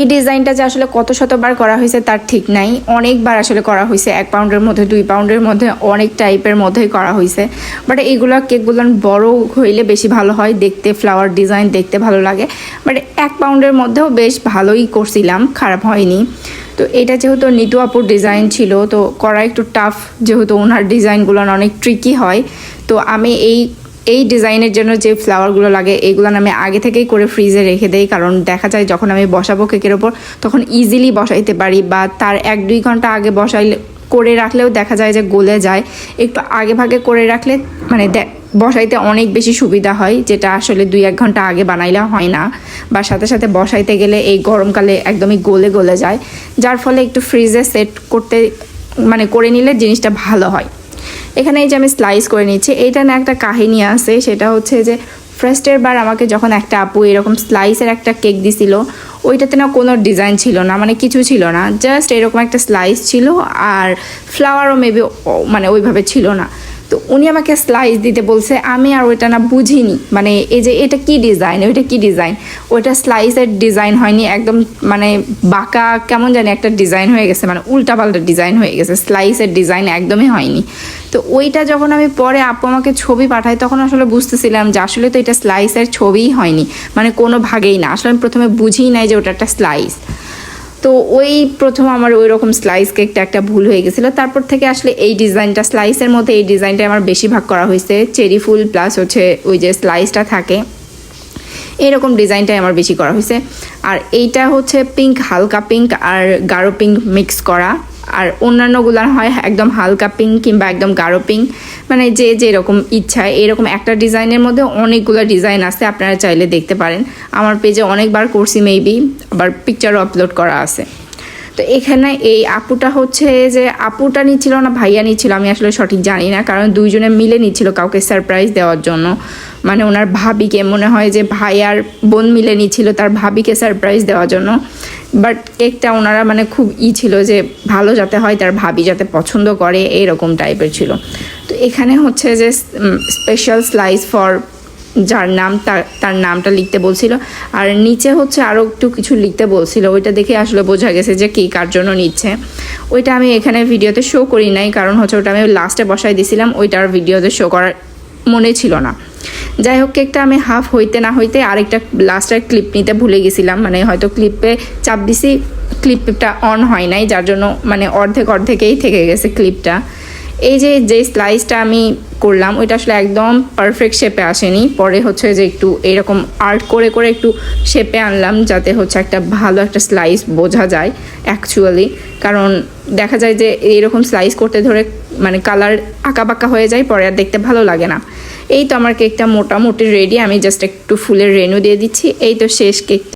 এই ডিজাইনটা যে আসলে কত শতবার করা হয়েছে তার ঠিক নাই। অনেকবার আসলে করা হয়েছে, এক পাউন্ডের মধ্যে, দুই পাউন্ডের মধ্যে, অনেক টাইপের মধ্যেই করা হয়েছে। বাট এইগুলো কেকগুলো বড় হইলে বেশি ভালো হয়, দেখতে ফ্লাওয়ার ডিজাইন দেখতে ভালো লাগে। বাট এক পাউন্ডের মধ্যেও বেশ ভালোই করছিলাম, খারাপ হয়নি। তো এটা যেহেতু নিতু আপুর ডিজাইন ছিল, তো করা একটু টাফ যেহেতু ওনার ডিজাইনগুলো অনেক ট্রিকি হয়। তো আমি এই এই ডিজাইনের জন্য যে ফ্লাওয়ারগুলো লাগে, এগুলো আমি আগে থেকেই করে ফ্রিজে রেখে দেই। কারণ দেখা যায় যখন আমি বসাবো কেকের ওপর, তখন ইজিলি বসাইতে পারি বা তার এক দুই ঘণ্টা আগে বসাইলে, করে রাখলেও দেখা যায় যে গলে যায়। একটু আগে ভাগে করে রাখলে মানে বসাইতে অনেক বেশি সুবিধা হয়, যেটা আসলে দুই এক ঘণ্টা আগে বানাইলে হয় না। বা সাথে সাথে বসাইতে গেলে এই গরমকালে একদমই গলে গলে যায়। যার ফলে একটু ফ্রিজে সেট করতে মানে করে নিলে জিনিসটা ভালো হয়। এখানে এই যে আমি স্লাইস করে নিচ্ছি, এইটা না একটা কাহিনী আছে, সেটা হচ্ছে যে ফার্স্টের বার আমাকে যখন একটা আপু এরকম স্লাইসের একটা কেক দিছিল, ওইটাতে না কোনো ডিজাইন ছিল না মানে কিছু ছিল না জাস্ট এরকম একটা স্লাইস ছিল, আর ফ্লাওয়ারও মেবি মানে ওইভাবে ছিল না। তো উনি আমাকে স্লাইস দিতে বলছে, আমি আর ওইটা না বুঝিনি। মানে এই যে এটা কি ডিজাইন ওইটা কি ডিজাইন ওইটা স্লাইসের ডিজাইন হয়নি, একদম মানে বাঁকা, কেমন জানি একটা ডিজাইন হয়ে গেছে মানে উল্টাপাল্টা ডিজাইন হয়ে গেছে স্লাইসের ডিজাইন একদমই হয়নি। তো ওইটা যখন আমি পরে আপু আমাকে ছবি পাঠাই তখন আসলে বুঝতেছিলাম যে আসলে তো এটা স্লাইসের ছবিই হয়নি মানে কোনো ভাগেই না। আসলে আমি প্রথমে বুঝিই নাই যে ওটা একটা স্লাইস তো ওই প্রথম আমার ওই রকম স্লাইস কেকটা একটা ভুল হয়ে গেছিল। তারপর থেকে আসলে এই ডিজাইনটা স্লাইসের মধ্যে এই ডিজাইনটা আমার বেশি ভাগ করা হয়েছে। চেরি ফুল প্লাস হচ্ছে ওই যে স্লাইসটা থাকে। এরকম ডিজাইনটাই আমার বেশি করা হয়েছে। আর এইটা হচ্ছে পিঙ্ক হালকা পিঙ্ক আর গাঢ় পিঙ্ক মিক্স করা। আর অন্যান্যগুলো হয় একদম হালকা পিঙ্ক কিংবা একদম গাঢ় পিঙ্ক মানে যে যেরকম ইচ্ছা, এরকম একটা ডিজাইনের মধ্যে অনেকগুলো ডিজাইন আছে, আপনারা চাইলে দেখতে পারেন। আমার পেজে অনেকবার করছি মেবি আবার পিকচারও আপলোড করা আছে। তো এখানে এই আপুটা হচ্ছে যে আপুটা নিচ্ছিল না, ভাইয়া নিচ্ছিল, আমি আসলে সঠিক জানি না, কারণ দুইজনে মিলে নিচ্ছিল কাউকে সারপ্রাইজ দেওয়ার জন্য। মানে ওনার ভাবিকে, মনে হয় যে ভাই আর বোন মিলে নিচ্ছিল, তার ভাবিকে সারপ্রাইজ দেওয়ার জন্য। বাট কেকটা ওনারা মানে খুব ই ছিল যে ভালো যাতে হয়, তার ভাবি যাতে পছন্দ করে এরকম টাইপের ছিল। তো এখানে হচ্ছে যে স্পেশাল স্লাইস ফর যার নাম, তার নামটা লিখতে বলছিল। আর নিচে হচ্ছে আরও একটু কিছু লিখতে বলছিল। ওইটা দেখে আসলে বোঝা গেছে যে কে কার জন্য নিচ্ছে। ওইটা আমি এখানে ভিডিওতে শো করি নাই, কারণ হচ্ছে ওটা আমি লাস্টে বসাই দিয়েছিলাম ওইটার ভিডিওতে শো করার মনে ছিল না। যাই হোক, কেকটা আমি হাফ হইতে না হইতে আরেকটা লাস্টের ক্লিপ নিতে ভুলে গেছিলাম। মানে হয়তো ক্লিপে চাপ দিছি ক্লিপটা অন হয় নাই, যার জন্য মানে অর্ধেক অর্ধেকেই থেকে গেছে ক্লিপটা এই যে যে স্লাইসটা আমি করলাম, ওইটা আসলে একদম পারফেক্ট শেপে আসেনি। পরে হচ্ছে যে একটু এরকম আর্ট করে করে একটু শেপে আনলাম, যাতে হচ্ছে একটা ভালো একটা স্লাইস বোঝা যায় অ্যাকচুয়ালি কারণ দেখা যায় যে, এরকম স্লাইস করতে ধরে মানে কালার আঁকা বাঁকা হয়ে যায়, পরে আর দেখতে ভালো লাগে না। এই তো আমার কেকটা মোটামুটি রেডি আমি জাস্ট একটু ফুলের রেনু দিয়ে দিচ্ছি। এই তো শেষ কেক